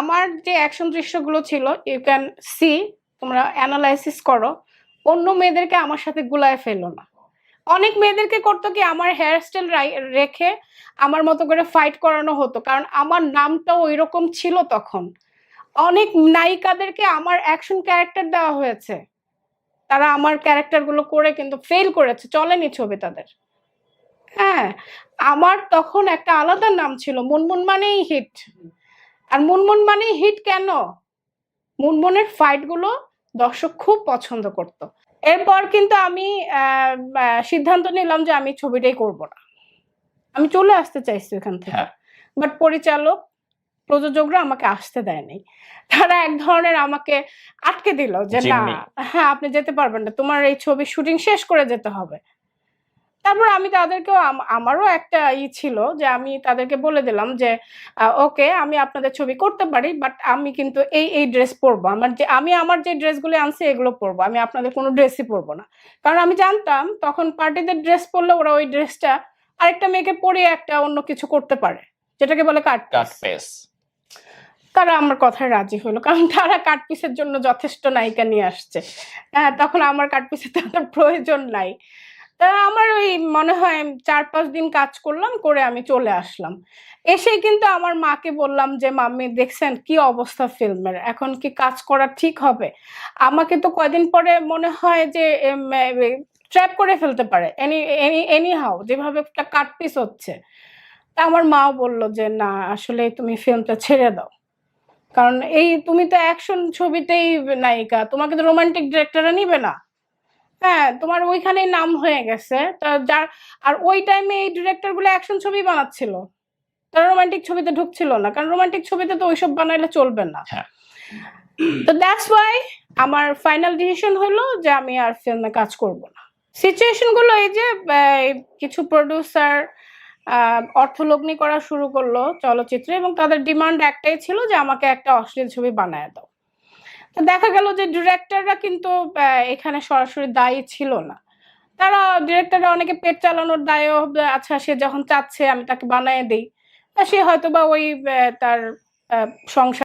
আমার যে অ্যাকশন দৃশ্যগুলো ছিল ইউ ক্যান সি তোমরা অ্যানালাইসিস করো, অন্য মেয়েদেরকে আমার সাথে গুলায় ফেলো না। অনেক মেয়েদেরকে করতো কি, আমার হেয়ার স্টাইল রেখে আমার মতো করে ফাইট করানো হতো, কারণ আমার নামটাও ওই রকম ছিল তখন। অনেক নায়িকাদেরকে আমার অ্যাকশন ক্যারেক্টার দেওয়া হয়েছে। তারা আমার ক্যারেক্টারগুলো করে কিন্তু ফেল করেছে, চলেনি ছবি তাদের। হ্যাঁ আমার তখন একটা আলাদা নাম ছিল, মুনমুন মানেই হিট আর মুনমুন মানে হিট কেন? মুনমুনের ফাইটগুলো দর্শক খুব পছন্দ করত। এরপর কিন্তু আমি সিদ্ধান্ত নিলাম যে আমি ছবিটাই করব না। আমি চলে আসতে চাইছি ওখান থেকে। হ্যাঁ। বাট পরিচালক প্রযোজকরা আমাকে আসতে দেয়নি। তারা এক ধরনের আমাকে আটকে দিল যে না হ্যাঁ আপনি যেতে পারবেন না। তোমার এই ছবি শুটিং শেষ করে যেতে হবে। তারপর আমি তাদেরকেও আমারও একটা ই ছিল যে আমি তাদেরকে বলে দিলাম যে ওকে আমি আপনাদের ছবি করতে পারি বাট আমি কিন্তু এই এই ড্রেস পরবো। আমার যে আমি আমার যে ড্রেসগুলো আনছি এগুলো পরবো। আমি আপনাদের কোনো ড্রেসই পরবো না। কারণ আমি জানতাম তখন পার্টিদের ড্রেস পরলে ওরা ওই ড্রেসটা আরেকটা মেয়েকে পরিয়ে একটা অন্য কিছু করতে পারে যেটাকে বলে কাট পেস তারা আমার কথায় রাজি হলো কারণ তারা কাট পিসের জন্য যথেষ্ট নায়িকা নিয়ে আসছে। হ্যাঁ তখন আমার কাট পিসের তাদের প্রয়োজন নাই। তা আমার ওই মনে হয় চার পাঁচ দিন কাজ করলাম, করে আমি চলে আসলাম। এসে কিন্তু আমার মাকে বললাম যে, মাম্মি, দেখছেন কি অবস্থা ফিল্মের? এখন কি কাজ করা ঠিক হবে? আমাকে তো কয়দিন পরে মনে হয় যে ট্র্যাপ করে ফেলতে পারে। এনি এনি এনি হাও যেভাবে একটা কাট পিস হচ্ছে। তা আমার মাও বলল যে, না, আসলে তুমি ফিল্মটা ছেড়ে দাও। কারণ এই তুমি তো অ্যাকশন ছবিতেই নায়িকা। তোমাকে তো রোমান্টিক ডিরেক্টররা নিবে না। হ্যাঁ তোমার ওইখানেই নাম হয়ে গেছে। যার আর ওই টাইমে এই ডিরেক্টরগুলো অ্যাকশন ছবি বানাচ্ছিল। তারা রোমান্টিক ছবিতে ঢুকছিল না কারণ রোমান্টিক ছবিতে তো ওইসব বানাইলে চলবে না। হ্যাঁ। তো দ্যাটস ওয়াই আমার ফাইনাল ডিসিশন হলো যে আমি আর ফিল্মে কাজ করব না। সিচুয়েশনগুলো এই যে কিছু প্রডিউসার অর্থলগ্নি করা শুরু করল চলচ্চিত্রে এবং তাদের ডিমান্ড একটাই ছিল যে আমাকে একটা অশ্লীল ছবি বানায় দাও। দেখা গেল যে ডিরেক্টররা কিন্তু এখানে সরাসরি দায়ী ছিল না। তারা ডিরেক্টররা অনেকে পেট চালানোর দায়ও আচ্ছা সে যখন চাচ্ছে আমি তাকে বানিয়ে দিই। সে হয়তো বা ওই তার সংসার